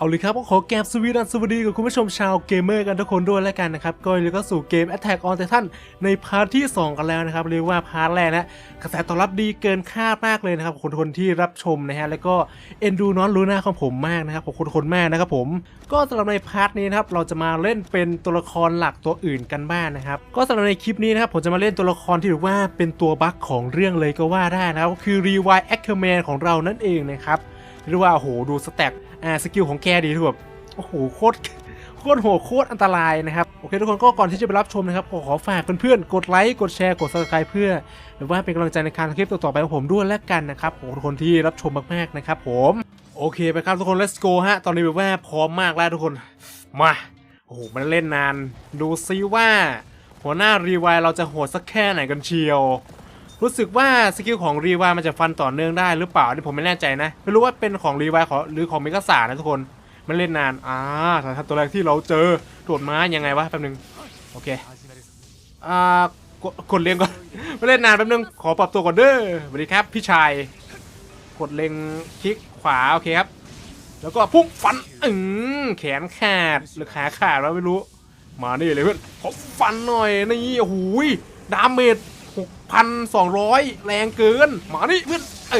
เอาเลยครับก็ขอแกบสวีดันสวัสดีกับคุณผู้ชมชาวเกมเมอร์กันทุกคนด้วยแล้วกันนะครับก็เลยก็สู่เกม Attack on Titan ในพาร์ทที่ 2 กันแล้วนะครับ เรียกว่าพาร์ทแรกนะกระแสตอบรับดีเกินคาดมากเลยนะครับคนคนที่รับชมนะฮะแล้วก็เอ็นดูน้องลูน่าของผมมากนะครับขอบคุณคนมากนะครับผมก็สำหรับในพาร์ทนี้นะครับเราจะมาเล่นเป็นตัวละครหลักตัวอื่นกันบ้างนะครับก็สำหรับในคลิปนี้นะครับผมจะมาเล่นตัวละครที่ถือว่าเป็นตัวบั๊กของเรื่องเลยก็ว่าได้นะครับก็คือ Rewind Ackerman ของเรานั่นเองนะครับเรียกว่าโอ้โหดูสแต็ก อ่าสกิลของแกดีทุกแบบโอ้โหโคตรโคตรโหโคตรอันตรายนะครับ โอเคทุกคนก็ก่อนที่จะไปรับชมนะครับ ขอขอฝากเพื่อนๆ กดไลค์กดแชร์กด subscribe เพื่อ หรือว่าเป็นกำลังใจในการทำคลิปต่อๆไปของผมด้วยแล้วกันนะครับโอ้ทุกคนที่รับชมมากๆนะครับผมโอเคไปครับทุกคน let's go ฮะ ตอนนี้แบบว่าพร้อมมากแล้วทุกคน มา โอ้โห มันเล่นนาน ดูซิว่า หัวหน้ารีวายเราจะโหดสักแค่ไหนกันเชียว รู้สึกว่าสกิลของรีวายมันจะฟันต่อเนื่องได้หรือเปล่านี่ผมไม่แน่ใจนะ ไม่รู้ว่าเป็นของรีวายหรือของเมกาสานะทุกคน มันเล่นนาน อ่าสายทันตัวแรกที่เราเจอโดดม้ายังไงวะแป๊บนึง โอเค อ่ากดกดเลียงก่อนไม่เล่นนานแป๊บนึง ขอปรับตัวก่อนเด้อสวัสดีครับ พี่ชาย กดเล็งคลิกขวา โอเคครับ แล้วก็พุ่งฟันอืมแขนขาดหรือขาขาดวะไม่รู้ มานี่เลยเพื่อนขอฟันหน่อยนี่โอ้โหยดาเมจ 6,200 แรงเกิน มานี่เพื่อนเอ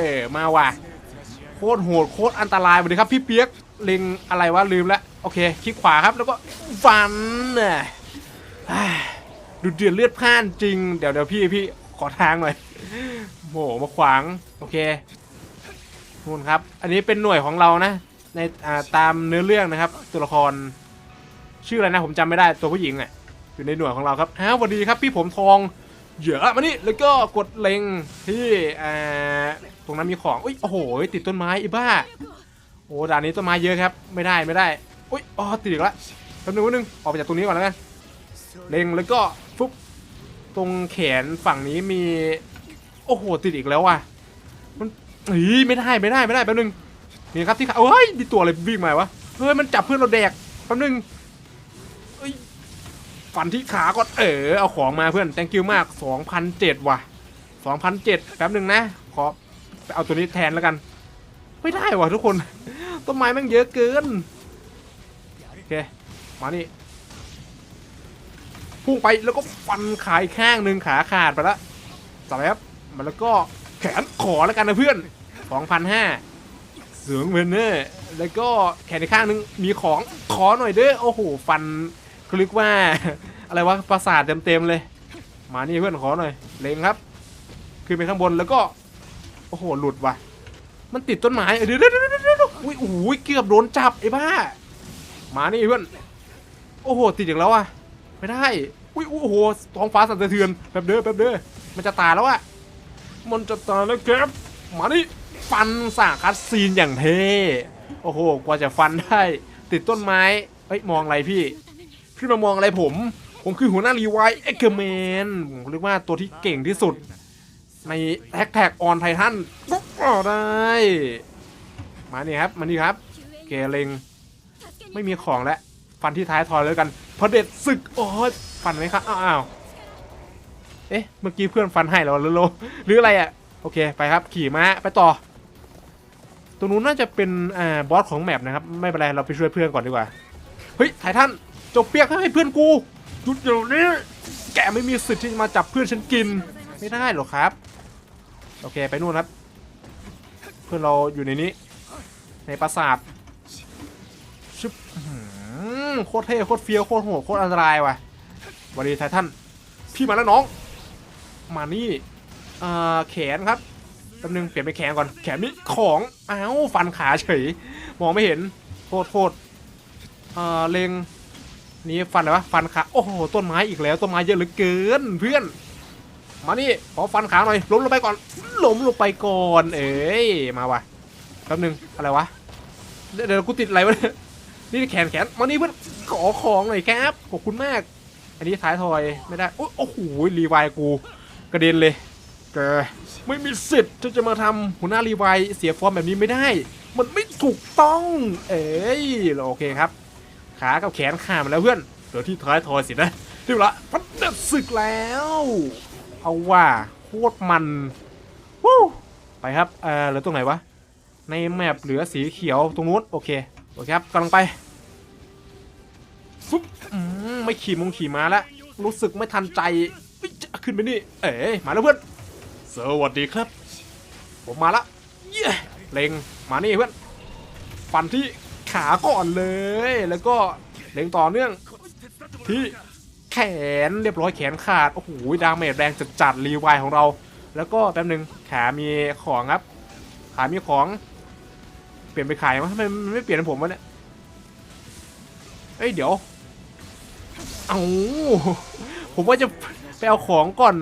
อมาว่ะ โคตรโหดโคตรอันตรายสวัสดีครับพี่เปียกเล็งอะไรวะลืมแล้ว โอเคคลิกขวาครับแล้วก็ฟันน่ะอ่าดูเดือดเลือดพ่านจริง เดี๋ยวเดี๋ยวพี่พี่ขอทางหน่อยโหมาขวางโอเคนู่นครับ อันนี้เป็นหน่วยของเรานะ ในาตามเนื้อเรื่องนะครับ ตัวละคร ชื่ออะไรนะผมจำไม่ได้ตัวผู้หญิงอะอยู่ในหน่วยของเราครับฮะสวัสดีครับพี่ผมทอง เหยอะมานี่แล้วก็กดเล็งที่อ่าตรงนั้นมีของอุ้ยโอ้โหติดต้นไม้อีบ้าโอ้ด่านนี้ต้นไม้เยอะครับ ไม่ได้ไม่ได้อุ้ยอ๋อติดอีกแล้วแป๊บนึงแป๊บนึงออกไปจากตรงนี้ก่อนแล้วกันเล็งแล้วก็ฟุบตรงแขนฝั่งนี้มี โอ้โหติดอีกแล้วว่ะมันเฮ้ยไม่ได้ไม่ได้ไม่ได้แป๊บนึงนี่ครับที่ขาเฮ้ยมีตัวอะไรวิ่งมาวะเฮ้ยมันจับเพื่อนเราแดกแป๊บนึง ฟันที่ขาก่อนเออเอาของมาเพื่อน thank you มาก 2,007ว่ะ2,007แป๊บหนึ่งนะ ขอไปเอาตัวนี้แทนแล้วกัน ไม่ได้ว่ะทุกคน ต้นไม้ม่งเยอะเกิน โอเค มานี่ พุ่งไปแล้วก็ฟันขาอีกข้างหนึ่งขาขาดไปแล้วต่อไปครับมันแล้วก็แขนขอแล้วกันนะเพื่อน2,500เสืองเวนเนอร์แล้วก็แขนข้างหนึงมีของขอหน่อยเด้อโอ้โหฟัน เขาเรียกว่า อะไรวะประสาทเต็มๆเลย มานี่เพื่อนขอหน่อยเล็งครับ ขึ้นไปข้างบนแล้วก็ โอ้โหหลุดว่ะ มันติดต้นไม้เอ้ยเดี๋ยวเดี๋ยวเดี๋ยวเดี๋ยวอุ้ยโอ้โหเกือบโดนจับไอ้บ้า มานี่เพื่อน โอ้โหติดอีกแล้วอะไม่ได้ อุ้ยโอ้โหท้องฟ้าสั่นสะเทือนแบบเด้อแบบเด้อมันจะตายแล้วอะมันจะตายแล้วครับมานี่ฟันสาคัดซีนอย่างเท่โอ้โหกว่าจะฟันได้ ติดต้นไม้เฮ้ยมองอะไรพี่ พี่มามองอะไรผม ผมคือหัวหน้ารีไวเอ็กเกอร์แมนผมเรียกว่าตัวที่เก่งที่สุด ในแฮกแท็กออนไททันก็ได้ มานี่ครับ มานี่ครับ เกเรงไม่มีของแล้ว ฟันที่ท้ายทอยแล้วกันพระเด็ดศึก โอ้ยฟันไหมครับ อ้าวอ้าวเอ๊ะ เมื่อกี้เพื่อนฟันให้แล้วหรือโลหรืออะไรอะ โอเค ไปครับ ขี่ม้าไปต่อ ตรงนู้นน่าจะเป็นอ่าบอสของแมปนะครับ ไม่เป็นไร เราไปช่วยเพื่อนก่อนดีกว่า เฮ้ยไททัน จบเปียกให้เพื่อนกูหยุดเดี๋ยวนี้แกไม่มีสิทธิ์ที่จะมาจับเพื่อนฉันกิน ไม่ได้หรอกครับ โอเคไปนู่นครับ เพื่อนเราอยู่ในนี้ ในปราสาทชึบโคตรเท่โคตรเฟี้ยวโคตรโหดโคตรอันตรายว่ะสวัสดีไททันพี่มาแล้วน้อง มานี่แขนครับแป๊บนึงเปลี่ยนเป็นแขนก่อน แขนมีของอ้าวฟันขาเฉย มองไม่เห็นโทษโทษเอ่อเลง นี่ฟันอะไรวะฟันขาโอ้โหต้นไม้อีกแล้วต้นไม้เยอะเหลือเกินเพื่อน มานี่ขอฟันขาหน่อยล้มลงไปก่อนล้มลงไปก่อน เอ้ยมาวะแป๊บนึงอะไรวะเดี๋ยวเดี๋ยวกูติดอะไรวะนี่แขนแขนมานี่เพื่อนขอของหน่อยครับขอบคุณมาก อันนี้ท้ายทอยไม่ได้โอ้โหรีไวายกูกระเด็นเลยแกไม่มีสิทธิ์ที่จะมาทำหัวหน้ารีไวายเสียฟอร์มแบบนี้ไม่ได้ มันไม่ถูกต้อง เอ้ยโอเคครับ ขากับแขนขาดมาแล้วเพื่อนเดี๋ยวที่ท้ายทอยสินะที่ละพัดเด็ดศึกแล้ว เอาว่าโคตรมันวู้ไปครับเออเหลือตรงไหนวะ ในแมปเหลือสีเขียวตรงนู้นโอเคโอเคครับกำลังไปฟุ๊บไม่ขี่มงขี่มาแล้วรู้สึกไม่ทันใจขึ้นไปนี่ เอ๋มาแล้วเพื่อนสวัสดีครับ ผมมาละเย้เล็งมานี่เพื่อนฟันที่ ขาก่อนเลย แล้วก็เล็งต่อเนื่องที่แขนเรียบร้อยแขนขาด โอ้โหดาเมจแรงจัดจัดรีไวของเรา แล้วก็แป๊บหนึ่งขามีของครับ ขามีของเปลี่ยนไปขายมั้ยทำไมไม่เปลี่ยนผมวะเนี่ยเอ้ยเดี๋ยวเอาผมว่าจะไปเอาของก่อน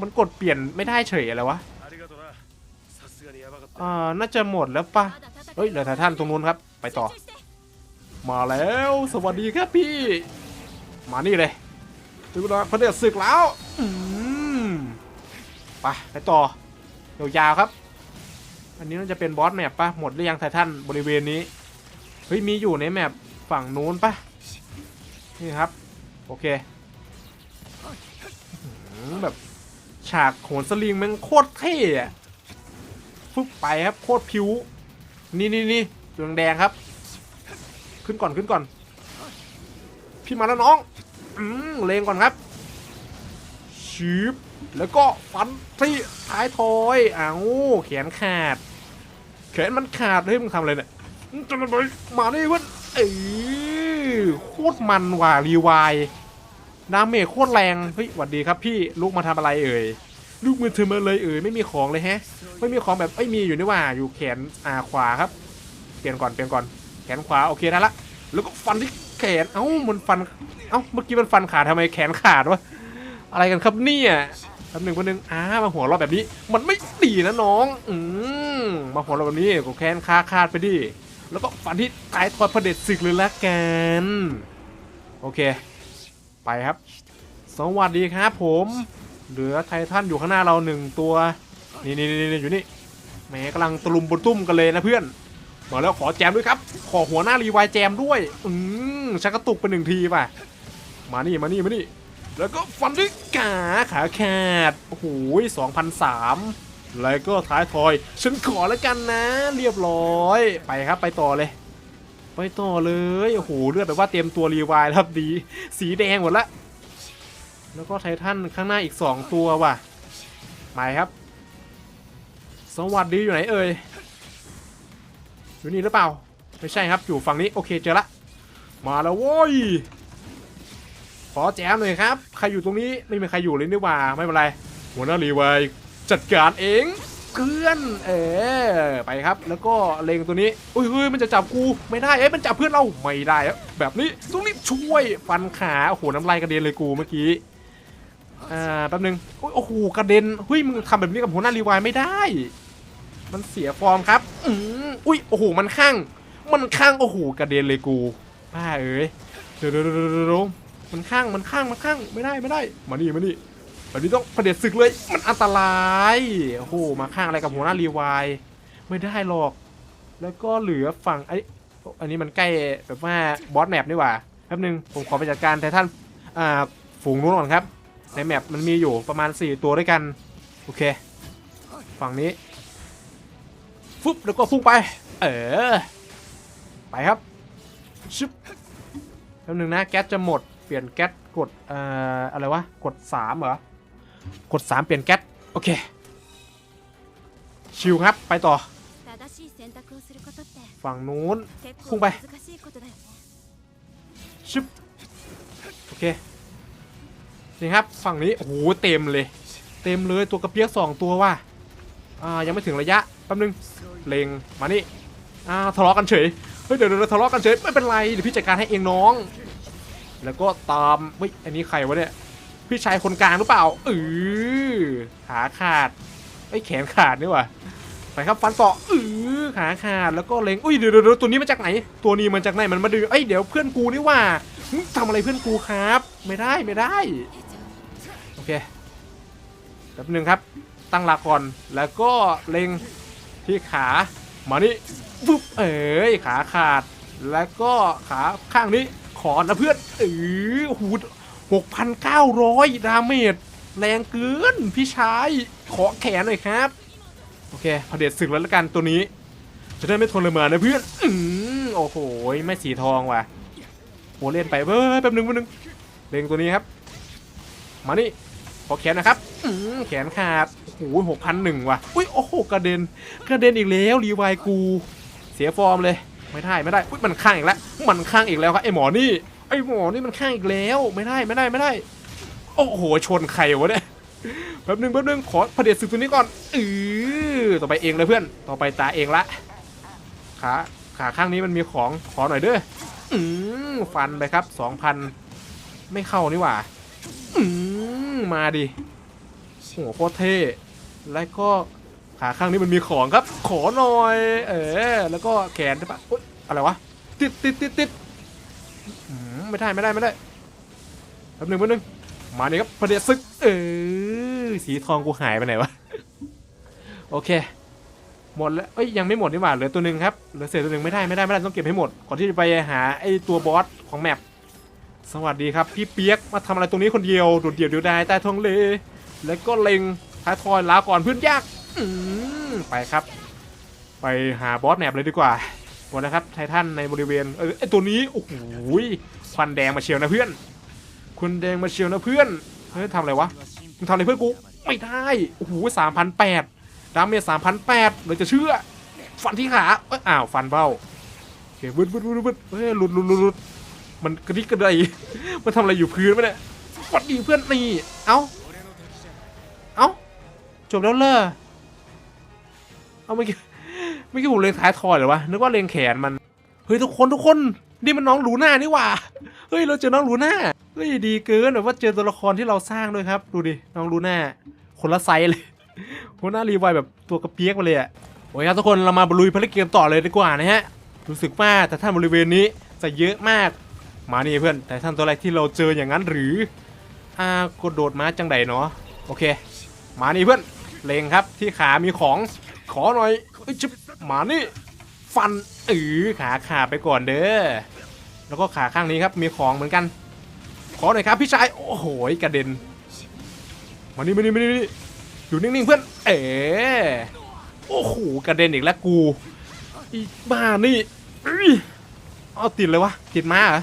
มันกดเปลี่ยนไม่ได้เฉยอะไรวะอ่าน่าจะหมดแล้วปะเฮ้ยเหลือท่านตรงนู้นครับ ไปต่อ มาแล้ว สวัสดีครับพี่ มานี่เลยถึงเวลาพระเดชศึกแล้วไปไปต่อยาวๆครับ อันนี้น่าจะเป็นบอสแมปปะหมดหรือยังไททันบริเวณนี้ เฮ้ยมีอยู่ในแมปฝั่งนู้นปะนี่ครับ โอเคแบบฉากโหนสลิงมันโคตรเท่อะฟึบไปครับโคตรพิว นี่นี่นี่เหลืองแดงครับ ขึ้นก่อนขึ้นก่อน พี่มาแล้วน้อง อืมเลงก่อนครับชืบแล้วก็ฟันที่ท้ายทอยอ้าวแขนขาด แขนมันขาดเฮ้ยมึงทำอะไรเนี่ยจะมามาดิเว้ยเอ้ยโคตรมันว่ะรีวายดาเมจโคตรแรงเฮ้ยหวัดดีครับพี่ลูกมาทำอะไรเอ่ยลูกมือเธอมาเลยเอ่ยไม่มีของเลยแฮะ ไม่มีของแบบเอ้มีอยู่นี่ว่าอยู่แขนอ่าขวาครับ เปลี่ยนก่อนเปลี่ยนก่อน แขนขวาโอเคได้ละ แล้วก็ฟันที่แขน เอ้ามันฟัน เอ้าเมื่อกี้มันฟันขาดทำไมแขนขาดวะ อะไรกันครับเนี่ยแป๊บหนึ่งแป๊บหนึ่งอ้ามาหัวเราะแบบนี้ มันไม่ดีนะน้อง อืมมาหัวเราะแบบนี้ก็แขนขาขาดไปดิ แล้วก็ฟันที่ท้ายทอยพระเด็จศึกเลยละกัน โอเค ไปครับ สวัสดีครับผม เหลือไททันอยู่ข้างหน้าเราหนึ่งตัว นี่นี่นี่อยู่นี่แหมกำลังตะลุมบนตุ้มกันเลยนะเพื่อน บอกแล้วขอแจมด้วยครับ ขอหัวหน้ารีวายแจมด้วย อืมชักกระตุกไปหนึ่งทีป่ะ มานี่มานี่มานี่ แล้วก็ฟันด้วยขาขาขาดโอ้โหสองพันสามแล้วก็ท้ายทอย ฉันขอแล้วกันนะ เรียบร้อย ไปครับไปต่อเลย ไปต่อเลย โอ้โหเลือดแบบว่าเตรียมตัวรีวายแล้วครับดี สีแดงหมดละ แล้วก็ไททันข้างหน้าอีก 2 ตัวว่ะ หมายครับ สวัสดีอยู่ไหนเอ่ย อยู่นี่หรือเปล่า ไม่ใช่ครับ อยู่ฝั่งนี้ โอเคเจอละ มาแล้วโว้ย ขอแจมหน่อยครับ ใครอยู่ตรงนี้ ไม่มีใครอยู่เลยนี่ว่า ไม่เป็นไร หัวหน้ารีไวจัดการเองเพื่อน เออไปครับ แล้วก็เลงตัวนี้อุ้ยเฮ้ยมันจะจับกู ไม่ได้ เอ๊ะมันจับเพื่อนเรา ไม่ได้แบบนี้ต้องรีบช่วย ฟันขา โอ้โห น้ำลายกระเด็นเลยกูเมื่อกี้อ่าแป๊บนึงโอ้โหกระเด็นเฮ้ยมึงทำแบบนี้กับหัวหน้ารีวไม่ได้ มันเสียฟอร์มครับ อืมอุ้ย โอ้โห มันข้าง มันข้าง โอ้โห กระเด็นเลยกูป้าเอ้ยเดี๋ยวเดี๋ยวเดี๋ยวเดี๋ยวเดี๋ยวมันข้าง มันข้าง มันข้าง ไม่ได้ ไม่ได้ มานี่มานี่แบบนี้ต้องเผด็จศึกเลย มันอันตราย โอ้โห มาข้างอะไรกับหัวหน้ารีวาย ไม่ได้หรอก แล้วก็เหลือฝั่งไอ้อันนี้มันใกล้แบบว่าบอสแมปนี่หว่าแป๊บนึง ผมขอไปจัดการไททันอ่า ฝูงนู้นก่อนครับ ในแมปมันมีอยู่ประมาณ 4 ตัวด้วยกัน โอเค ฝั่งนี้ ฟึบแล้วก็พุ่งไป เออ ไปครับชึบแป๊บนึงนะแก๊สจะหมดเปลี่ยนแก๊สกดเอ่ออะไรวะกด3เหรอกด 3 เปลี่ยนแก๊สโอเค ชิวครับไปต่อ ฝั่งนู้นพุ่งไปชึบโอเคนี่ครับฝั่งนี้โอ้โหเต็มเลย เต็มเลยตัวกระเพียกสองตัวว่ะอ่ายังไม่ถึงระยะแป๊บนึง เลงมานี่อ่าทะเลาะกันเฉยเฮ้ยเดี๋ยวเดี๋ยวทะเลาะกันเฉยไม่เป็นไรเดี๋ยวพี่จัดการให้เองน้อง แล้วก็ตามเฮ้ยอันนี้ใครวะเนี่ยพี่ชายคนกลางหรือเปล่าเออขาขาดไอ้แขนขาดนี่วะไปครับฟันต่อเออขาขาดแล้วก็เลงอุ้ยเดี๋ยวเดี๋ยวตัวนี้มาจากไหน ตัวนี้มันจากไหนมันมาดูเอ้ยเดี๋ยวเพื่อนกูนี่ว่าทำอะไรเพื่อนกูครับ ไม่ได้ไม่ได้โอเคแป๊บหนึ่งครับตั้งหลักก่อนแล้วก็เลง ที่ขามานี่ปุ๊บเอ้ยขาขาด แล้วก็ขาข้างนี้ขอนะเพื่อนเออหูหกพันเก้าร้อยดาเมจแรงเกินพี่ชายขอแขนหน่อยครับ โอเคพอเด็ดศึกแล้วละกันตัวนี้ จะได้ไม่ทนเลยเหมานนะเพื่อนอืมโอ้โหไม่สีทองว่ะโหเล่นไปเฮ้ยแป๊บนึงแป๊บนึงเล็งตัวนี้ครับ มานี่ขอแขนนะครับอื้อแขนขาด โอ้โหหกพันหนึ่งว่ะอุ้ยโอ้โหกระเด็นกระเด็นอีกแล้วรีไวายกู เสียฟอร์มเลยไม่ได้ไม่ได้อุ้ยมันข้างอีกแล้วมันข้างอีกแล้วครับไอหมอนี่ไอหมอนี่มันข้างอีกแล้วไม่ได้ไม่ได้ไม่ได้ โอ้โหชนใครวะเนี่ยแป๊บนึงแป๊บนึงขอประเดี๋ยวศึกตัวนี้ก่อนเออต่อไปเองเลยเพื่อน ต่อไปตาเองละขาขาข้างนี้มันมีของขอหน่อยเด้ออืมฟันไปครับสองพันไม่เข้านี่หว่าอืมมาดิโอ้โหโคตรเท่ แล้วก็ขาข้างนี้มันมีของครับ ขอหน่อย เออแล้วก็แขนใช่ปะอุ๊ยอะไรวะ ติดติดติดติดไม่ได้ไม่ได้ไม่ได้แป๊บนึงแป๊บนึงมาเนี่ครับประเดี๋ยวซึก เออสีทองกูหายไปไหนวะ โอเค หมดแล้วเอ้ยยังไม่หมดนี่หว่าเหลือตัวหนึ่งครับเหลือเศษตัวหนึ่งไม่ได้ไม่ได้ไม่ได้ต้องเก็บให้หมด ก่อนที่จะไปหาไอ้ตัวบอสของแมปสวัสดีครับ พี่เปียกมาทำอะไรตรงนี้คนเดียวโดดเดี่ยวเดียวดายใต้ท้องเล แล้วก็เล็ง ท้ายทอยลาก่อนเพื่อนยากไปครับ ไปหาบอสแมปเลยดีกว่าหมดนะครับไททันในบริเวณเออไอตัวนี้โอ้โหควันแดงมาเชียวนะเพื่อนคุณแดงมาเชียวนะเพื่อนเฮ้ยทำอะไรวะมึงทำอะไรเพื่อนกูไม่ได้โอ้โหสามพันแปดดาเมจสามพันแปดเลยจะเชื่อ ฟันที่ขาเอ้ยอ้าวฟันเบ้าโอเควึดวึดวึดวึดเฮ้ยหลุดหลุดหลุดมันกระดิกกระไดมันทำอะไรอยู่พื้นวะเนี่ยสวัสดีเพื่อนนี่เอ้า จบแล้วเลอเอาเมื่อกี้เมื่อกี้ผมเลงท้ายทอยเหรอวะ นึกว่าเลงแขนมัน เฮ้ยทุกคนทุกคน นี่มันน้องหลูน่านี่หว่า เฮ้ยเราเจอน้องลูน่าเฮ้ยดีเกินแบบว่าเจอตัวละครที่เราสร้างด้วยครับ ดูดิ น้องลูน่าคนละไซส์เลยหัวหน้ารีไวแบบตัวกระเปียกมาเลยอะโอ้ยครับทุกคนเรามาบลุยภารกิจต่อเลยดีกว่านะฮะ รู้สึกว่าแต่ท่านบริเวณนี้จะเยอะมาก มานี่เพื่อน แต่ท่านตัวแรกที่เราเจออย่างนั้นหรือ อ่ากดโดดมาจังใดเนาะ โอเค มานี่เพื่อน เลงครับที่ขามีของขอหน่อยอ้ยจิบมานี่ฟันเออขาขาไปก่อนเด้อแล้วก็ขาข้างนี้ครับมีของเหมือนกัน ขอหน่อยครับพี่ชายโอ้โหกระเด็นมานี่มานี่มานี่มานี่อยู่นิ่งๆเพื่อนเอ๋โอ้โหกระเด็นอีกแล้วกูอีบ้านี่อื้อเอาติดเลยวะติดมาเหรอ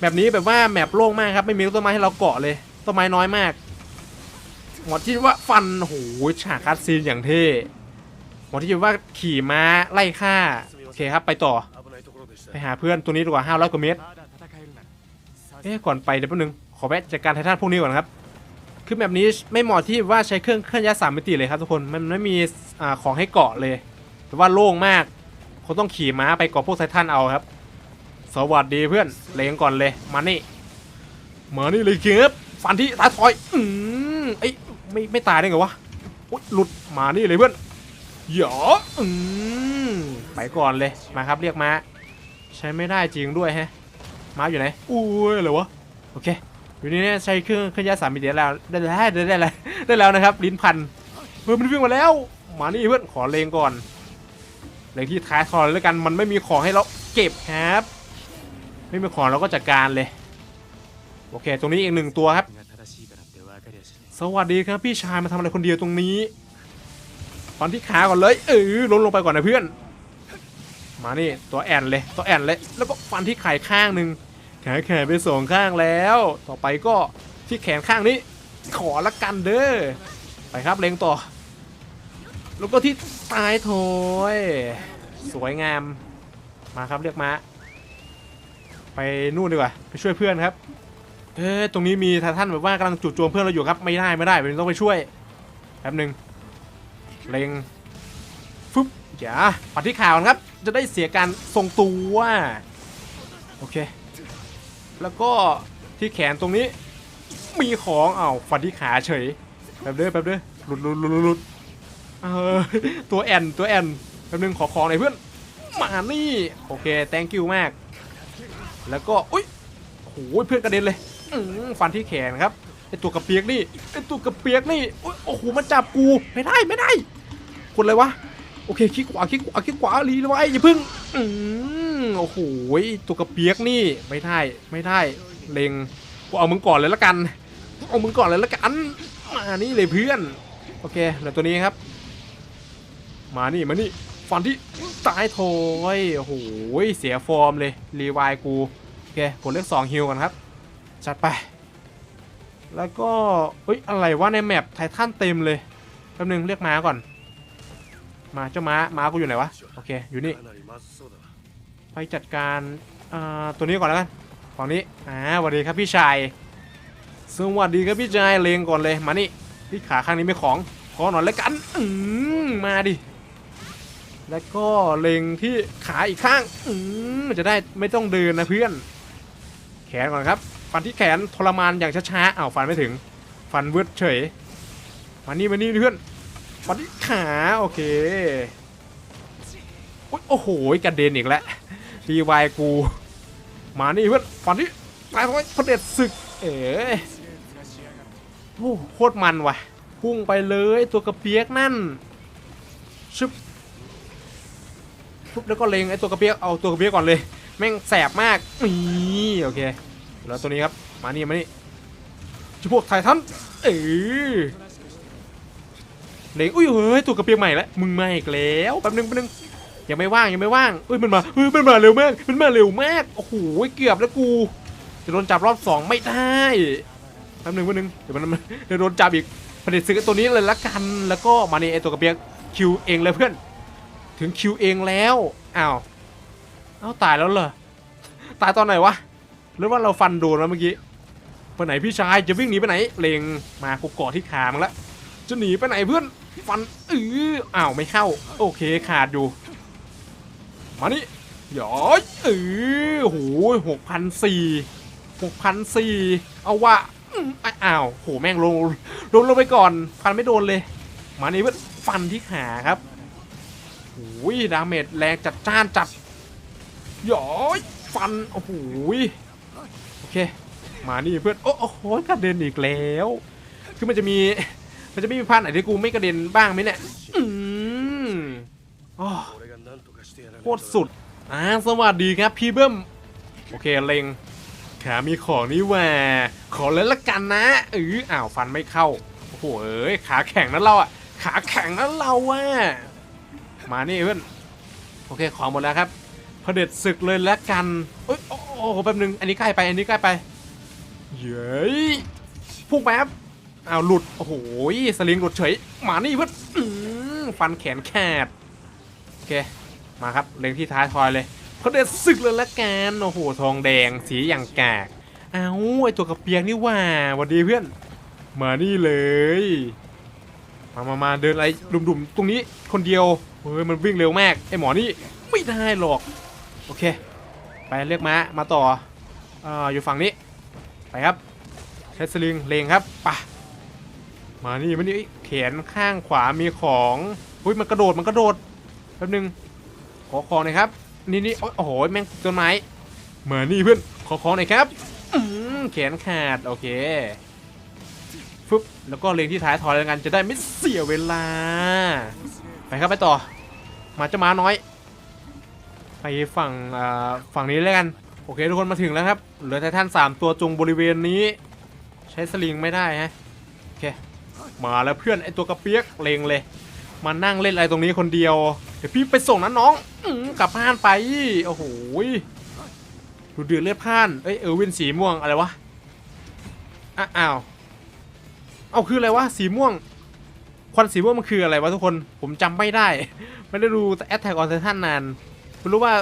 แบบนี้แบบว่าแมปโล่งมากครับไม่มีต้นไม้ให้เราเกาะเลยต้นไม้น้อยมาก หมอที่ว่าฟันโหฉากคัดซีนอย่างเท่หมอที่ว่าขี่ม้าไล่ฆ่าโอเคครับไปต่อ ไปหาเพื่อนตัวนี้ดีกว่าห้าร้อยกว่าเมตรเอ๊ก่อนไปเดี๋ยวแป๊บนึงขอแวะจัดการไททันพวกนี้ก่อนครับคือแบบนี้ไม่เหมาะที่ว่าใช้เครื่องเคลื่อนย้ายสามมิติเลยครับทุกคนมันไม่มีอของให้เกาะเลยแต่ว่าโล่งมากคงต้องขี่ม้าไปเกาะพวกไททันเอาครับ สวัสดีเพื่อนเลงก่อนเลยมานี่มานี่เลยเคียบฟันที่ตาทอยอืมไอ ไม่ไม่ตายได้ไงวะหลุดมานี่เลยเพื่อนหยออืมไปก่อนเลยมาครับเรียกม้าใช้ไม่ได้จริงด้วยแฮะม้าอยู่ไหนอุ้ยอะไรวะโอเคอยู่นี่เนี่ยใช้เครื่องเครื่องยาสามมิติแล้วได้แล้วได้ได้แล้วได้แล้วนะครับ ลิ้นพันเฮ้ยมันวิ่งมาแล้วมานี่เพื่อนขอเลงก่อนเลงที่ท้ายคอเลยแล้วกันมันไม่มีของให้เราเก็บครับ ไม่มีของเราก็จัดการเลย โอเค ตรงนี้อีกหนึ่งตัวครับ สวัสดีครับพี่ชายมาทำอะไรคนเดียวตรงนี้ฟันที่ขาก่อนเลยเออลงลงไปก่อนนะเพื่อน มานี่ตัวแอนเลยตัวแอนเลย แล้วก็ฟันที่ไข่ข้างหนึ่งแขนแขนไปสองข้างแล้ว ต่อไปก็ที่แขนข้างนี้ ขอละกันเด้อไปครับเล็งต่อ แล้วก็ที่ตายโถยสวยงามมาครับเรียกมา ไปนู่นดีกว่าไปช่วยเพื่อนครับ เอ๊ะตรงนี้มีท่านแบบว่ากำลังจู่โจมเพื่อนเราอยู่ครับ ไม่ได้ไม่ได้เราต้องไปช่วยแป๊บหนึ่งเล็งฟึบอย่าปัดที่ข่าวนครับ จะได้เสียการทรงตัวโอเค แล้วก็ที่แขนตรงนี้ มีของอ้าวฟันที่ขาเฉยแบบเด้อแบบเด้อหลุดหลุดหลุดหลุดเออตัวแอนตัวแอนแป๊บนึงขอของหน่อยเพื่อนมานี่โอเค thank you มาก แล้วก็อุ้ยโอ้ยเพื่อนกระเด็นเลย ฟันที่แขนครับไอตัวกระเปียกนี่ไอตัวกระเปียกนี่โอ้โหมันจับกูไม่ได้ไม่ได้ คนอะไรวะโอเคคลิกขวาคลิกขวาคลิกขวาลีไว้อย่าพึ่งอืมโอ้โหตัวกระเปียกนี่ไม่ได้ไม่ได้เลงกูเอามึงก่อนเลยละกันเอามึงก่อนเลยละกันมานี่เลยเพื่อนโอเคเหลือตัวนี้ครับ มานี่มานี่ฟันที่ตายโถยโอ้โหเสียฟอร์มเลยรีวายกูโอเคกดเลขสองฮิวกันครับ จัดไป แล้วก็อุ้ยอะไรวะในแมปไททันเต็มเลยแป๊บนึงเรียกม้าก่อน มาเจ้าม้าม้ากูอยู่ไหนวะโอเคอยู่นี่ไปจัดการตัวนี้ก่อนแล้วกันฝั่งนี้อ่าสวัสดีครับพี่ชายสวัสดีครับพี่ชายเลงก่อนเลยมานี่พี่ขาข้างนี้ไม่ของขอหน่อยแล้วกันอืมมาดิแล้วก็เลงที่ขาอีกข้างอืมจะได้ไม่ต้องเดินนะเพื่อน แขนก่อนครับ ฟันที่แขนทรมานอย่างช้าๆอ้าวฟันไม่ถึง ฟันเวิร์ดเฉยมานี่มานี่เพื่อนฟันที่ขาโอเคโอ้โหกระเด็นอีกแล้วรีวายกูมานี่เพื่อนฟันที่ตายไปพระเด็จศึก เอ๋โอ้โคตรมันว่ะ พุ่งไปเลยตัวกระเปียกนั่นชึบปุ๊บแล้วก็เลงไอ้ตัวกระเปียกเอาตัวกระเปียกก่อนเลย แม่งแสบมากนี่โอเค แล้วตัวนี้ครับ มานี่มานี่จะพวกไททันเออเล็งอุ้ยเฮ้ยตัวกระเปียกใหม่แล้วมึงมาอีกแล้วแป๊บนึงแป๊บนึงยังไม่ว่างยังไม่ว่างเอ้ยมันมาเฮ้ยมันมาเร็วมากมันมาเร็วมากโอ้โหเกือบแล้วกู จะโดนจับรอบสองไม่ได้แป๊บหนึงแป๊บหนึงเดี๋ยวมันเดี๋ยวโดนจับอีกผลิตซื้อตัวนี้เลยละกันแล้วก็มานี่ไอตัวกระเบียกคิวเองเลยเพื่อน ถึงคิวเองแล้วอ้าวอ้าวตายแล้วเหรอตายตอนไหนวะ หรือว่าเราฟันโดนแล้วเมื่อกี้ไปไหนพี่ชายจะวิ่งหนีไปไหนเลงมากูเกาะที่ขามันละจะหนีไปไหนเพื่อนฟันเอออ้าวไม่เข้า โอเคขาดอยู่มานี่หยอยเออโหหกพันสี่หกพันสี่เอาวะอืมอ้าวโหแม่งลงลงลงไปก่อนฟันไม่โดนเลย มานี่เพื่อนฟันที่ขาครับโอ้ยดาเมจแรงจัดจ้านจัดหยอยฟันโอ้โหย มานี่เพื่อน โอ้โหกระเด็นอีกแล้ว คือมันจะมี มันจะไม่มีพันไหนที่กูไม่กระเด็นบ้างไหมเนี่ย อืมอ๋โคตรสุด อ่า สวัสดีครับพี่เบิ้ม โอเคเลงขามีของนี่แหวขอเล่นละกันนะเอออ้าวฟันไม่เข้า โอ้โหเอ้ยขาแข็งนั้นเราอะ ขาแข็งนั้นเราอะ มานี่เพื่อน โอเค ของหมดแล้วครับเผด็จศึกเลยละกันเอ้ย โอ้โหแป๊บนึง อันนี้ใกล้ไป อันนี้ใกล้ไป เย้ยพุ่งแป๊บอ้าวหลุด โอ้โห สลิงหลุดเฉยมานี่เพื่อนฟันแขนแคบ โอเค มาครับ เล็งที่ท้ายทอยเลยเขาเด็ดศึกเลยละกัน โอ้โห ทองแดง สีอย่างกากอ้าวไอตัวกระเปียกนี่ว่าหวัสดีเพื่อน มานี่เลย มามามาเดินอะไรดุมๆ ตรงนี้คนเดียว เฮ้ย มันวิ่งเร็วมาก ไอหมอนี่ไม่ได้หรอก โอเค ไปเรียกม้ามาต่อออยู่ฝั่งนี้ ไปครับใช้สลิงเลงครับปะมานี่มานี่เอ้ยแขนข้างขวามีของอุ้ยมันกระโดดมันกระโดดแป๊บนึงขอของหน่อยครับ นี่นี่โอ้โหแม่งต้นไม้มานี่เพื่อนขอของหน่อยครับแขนขาดโอเคฟึบแล้วก็เลงที่ท้ายถอยแล้วกันจะได้ไม่เสียเวลาไปครับไปต่อมาเจะมาน้อย ไปฝั่งฝั่งนี้แล้วกัน โอเคทุกคนมาถึงแล้วครับ เหลือไททันสามตัวจงบริเวณนี้ ใช้สลิงไม่ได้ฮะ โอเค มาแล้วเพื่อนไอตัวกระเปียกเลงเลย มานั่งเล่นอะไรตรงนี้คนเดียว เดี๋ยวพี่ไปส่งนะน้องอกลับบ้านไป โอ้โหดูเดือดเลือดพ่าน เอ้ยเออวินสีม่วงอะไรวะอะอ้าว เอาคืออะไรวะสีม่วง ควันสีม่วงมันคืออะไรวะทุกคน ผมจำไม่ได้ ไม่ได้ดูแอตแทกออนไททันนาน ไม่รู้ว่า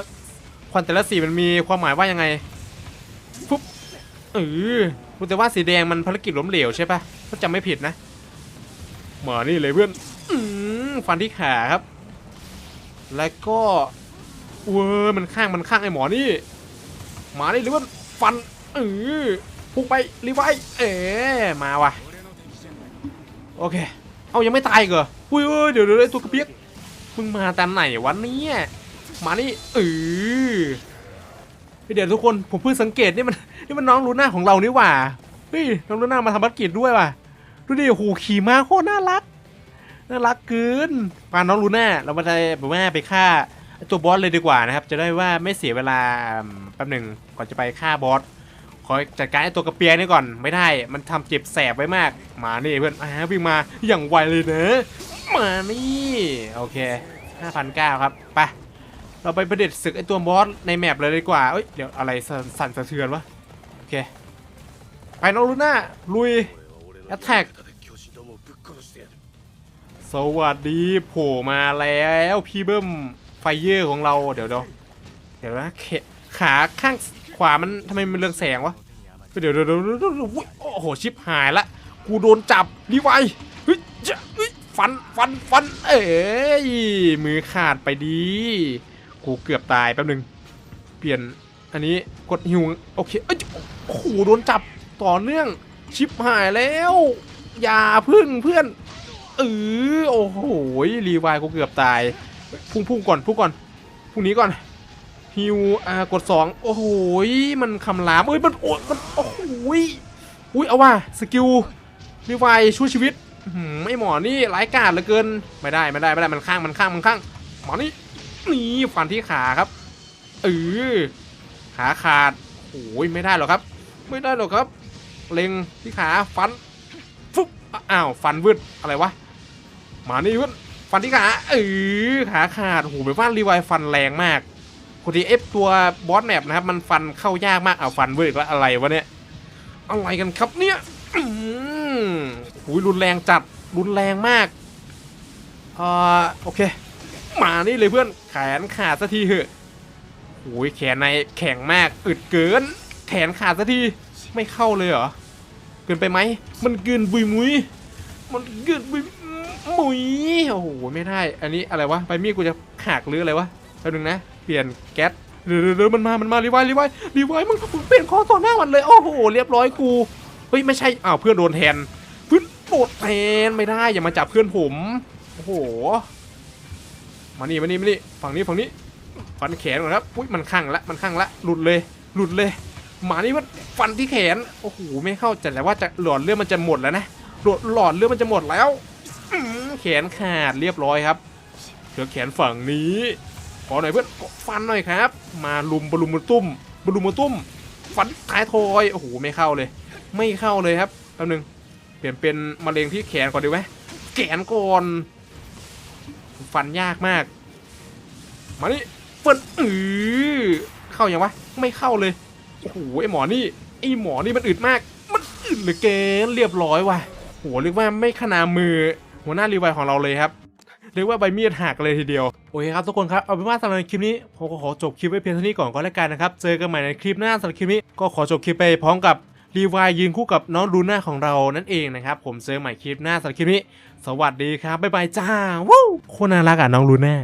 ควันแต่ละสีมันมีความหมายว่ายังไงฟุ๊บเออรู้แต่ว่าสีแดงมันภารกิจล้มเหลวใช่ปะถ้าจำไม่ผิดนะมานี่เลยเพื่อนอฟันที่ขาครับ แล้วก็เวอร์มันข้างมันข้างไอ้หมอนี่มาได้หรือว่าฟันเออพุ่งไปรีไวเอ๋มาว่ะโอเค เอายังไม่ตายอีกเหรออุ้ยเอ้ยเดี๋ยวเดี๋ยวไอ้ตัวกระเปียกมึงมาแต่ไหนวะเนี่ย มานี่เออเฮ้ยเดี๋ยวทุกคนผมเพิ่งสังเกตนี่มันนี่มันน้องลูน่าของเรานี่หว่าเฮ้ยน้องลูน่ามาทำภารกิจด้วยว่ะดูดิโอ้โหขี่ม้าโคตรน่ารักน่ารักเกินปาน้องลูน่าเรามาจะแบบว่าไปฆ่าตัวบอสเลยดีกว่านะครับ จะได้ว่าไม่เสียเวลาแป๊บหนึ่งก่อนจะไปฆ่าบอสขอจัดการไอ้ตัวกระเปียนี่ก่อนไม่ได้ มันทำเจ็บแสบไว้มาก มานี่เพื่อนอ่าวิ่งมาอย่างไวเลยเนอะมานี่ โอเค5,009ครับ ไป เราไปประเด็ดศึกไอตัวบอสในแมปเลยดีกว่าเอ้ยเดี๋ยวอะไรสั่นสะเทือนวะโอเคไปน้องลูน่าลุยแอตแทกสวัสดีโผล่มาแล้วพี่เบิ้มไฟเยอร์ของเราเดี๋ยวเดี๋ยวเดี๋ยวนะขาข้างขวามันทำไมมันเรืองแสงวะเดี๋ยวเดี๋ยวเดี๋ยวโอ้โหชิปหายละกูโดนจับดีไวเยฟันฟันฟันเอ้ยมือขาดไปดี กูเกือบตายแป๊บหนึง เปลี่ยนอันนี้กดหิวโอเคเอ้ยโอ้โหโดนจับต่อเนื่องชิปหายแล้ว อย่าพึ่งเพื่อนเออโอ้โหรีไวซ์กูเกือบตาย พุ่งพุ่งก่อนพุ่งก่อนพุ่งนี้ก่อนฮิวอ่ากดสองโอ้โหมันคำรามเอ้ยมันโอ้ยมันโอ้โหอุ้ยเอาว่ะสกิลรีไวล์ช่วยชีวิตไม่หมอนี่ร้ายกาจเหลือเกินไม่ได้ไม่ได้ไม่ได้มันข้างมันข้างมันข้างหมอนี่ นี่ฟันที่ขาครับเออขาขาดโอ้ยไม่ได้หรอกครับ ไม่ได้หรอกครับ เล็งที่ขาฟันฟุ๊บอ้าวฟันวืดอะไรวะมานี่วืดฟันที่ขาเออขาขาดโอ้โหแบบว่ารีไวฟันแรงมากปกติเอฟตัวบอสแมปนะครับ มันฟันเข้ายากมากเอาฟันวิร์กแล้วอะไรวะเนี่ยอะไรกันครับเนี่ยอืมหูยรุนแรงจัดรุนแรงมากอ่าโอเค มานี่เลยเพื่อนแขนขาดสักทีเหอะโอ้ยแขนในแข็งมากอึดเกิน แขนขาดสักทีไม่เข้าเลยเหรอเกินไปไหมมันเกินบุยมุยมันเกินบุยมุยโอ้โหไม่ได้ อันนี้อะไรวะไปมีดกูจะหักหรืออะไรวะแป๊บนึงนะเปลี่ยนแก๊สเดี๋ยวเดี๋ยวมันมามันมารีไวล์รีไวล์รีไวมึงมึงเปลี่ยนคอต่อหน้ามันเลยโอ้โหเรียบร้อยกูเฮ้ยไม่ใช่อ้าวเพื่อนโดนแทนเพื่อนโดนแทนไม่ได้อย่ามาจับเพื่อนผมโอ้โห มานี่มานี่มานี่ฝั่งนี้ฝั่งนี้ฟันแขนก่อนครับอุ้ยมันข้างละมันข้างละหลุดเลยหลุดเลยหมานี่มันฟันที่แขนโอ้โหไม่เข้าใจแต่ว่าจะหลอดเลือดมันจะหมดแล้วนะหลอดหลอดเลือดมันจะหมดแล้วแขนขาดเรียบร้อยครับเหลือแขนฝั่งนี้ขอหน่อยเพื่อนฟันหน่อยครับ มาลุมบลุมมาตุ้มบลุมมาตุ้ม ฟันท้ายทอยโอ้โหไม่เข้าเลย ไม่เข้าเลยครับแป๊บนึงเปลี่ยนเป็นมะเร็งที่แขนก่อนดีไหมแขนก่อน ฟันยากมาก มานี่ฟันอือเข้ายังวะ ไม่เข้าเลย โอ้โหไอหมอนี่ไอหมอนี่มันอึดมาก มันอึดเหลือเกินเรียบร้อยว่ะโหเรียกว่าไม่ขนามือ หัวหน้ารีไวของเราเลยครับเรียกว่าใบมีดหักเลยทีเดียว โอเคครับทุกคนครับ เอาเป็นว่าสำหรับคลิปนี้ ผมก็ขอจบคลิปไว้เพียงเท่านี้ก่อนก็แล้วกันนะครับ เจอกันใหม่ในคลิปหน้าสำหรับคลิปนี้ ก็ขอจบคลิปไปพร้อมกับรีไวล์ยืนคู่กับน้องลูน่าของเรานั่นเองนะครับ ผมเจอใหม่คลิปหน้าสำหรับคลิปนี้ สวัสดีครับบ๊ายบายจ้าวู้โคตรน่ารักอะน้องลูน่า